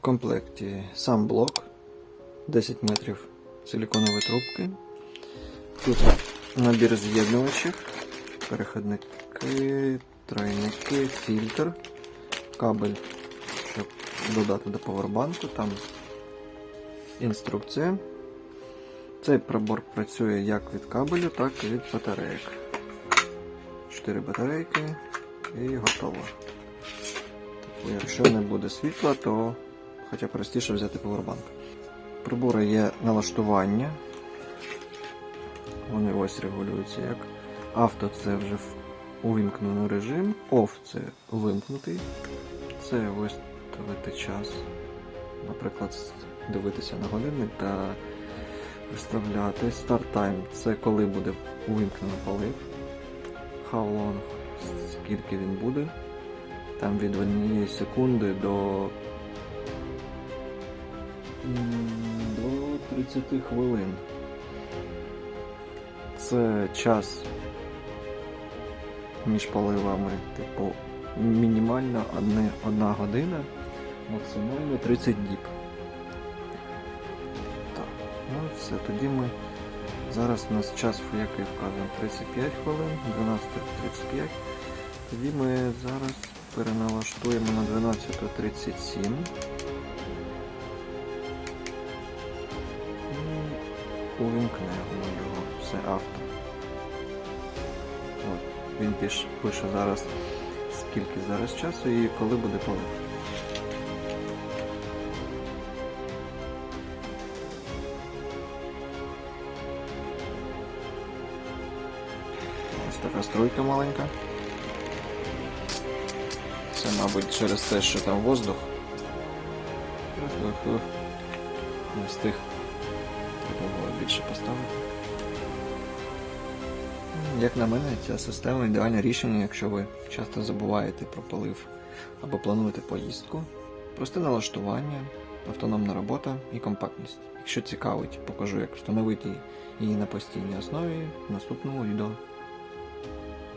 комплекті сам блок 10 метрів силіконової трубки. Тут набір з'єднувачів, переходники, тройники, фільтр, кабель, щоб додати до повербанку, там інструкція. Цей прибор працює як від кабелю, так і від батарейок. 4 батарейки і готово. Тобто, якщо не буде світла, то хоча простіше взяти повербанк. Прибори є налаштування. Вони ось регулюються як. Авто це вже увімкнений режим, оф це вимкнутий. Це виставити час. Наприклад, дивитися на годинник та виставляти. Старт тайм це коли буде увімкнено палив. How long, скільки він буде. Там від 1 секунди до, до 30 хвилин. Це час між поливами, типу, мінімально одна година, максимально 30 діб. Так, ну все, тоді ми. Зараз у нас час, який вказано 35 хвилин, 12.35. Тоді ми зараз переналаштуємо на 12.37. увімкнемо його. Все авто. От, він пиш, пише зараз скільки зараз часу і коли буде полив. Ось така струйка маленька. Це, мабуть, через те, що там воздух. Не встиг. Більше поставити. Як на мене, ця система ідеальне рішення, якщо ви часто забуваєте про полив або плануєте поїздку. Просте налаштування, автономна робота і компактність. Якщо цікавить, покажу, як встановити її на постійній основі в наступному відео.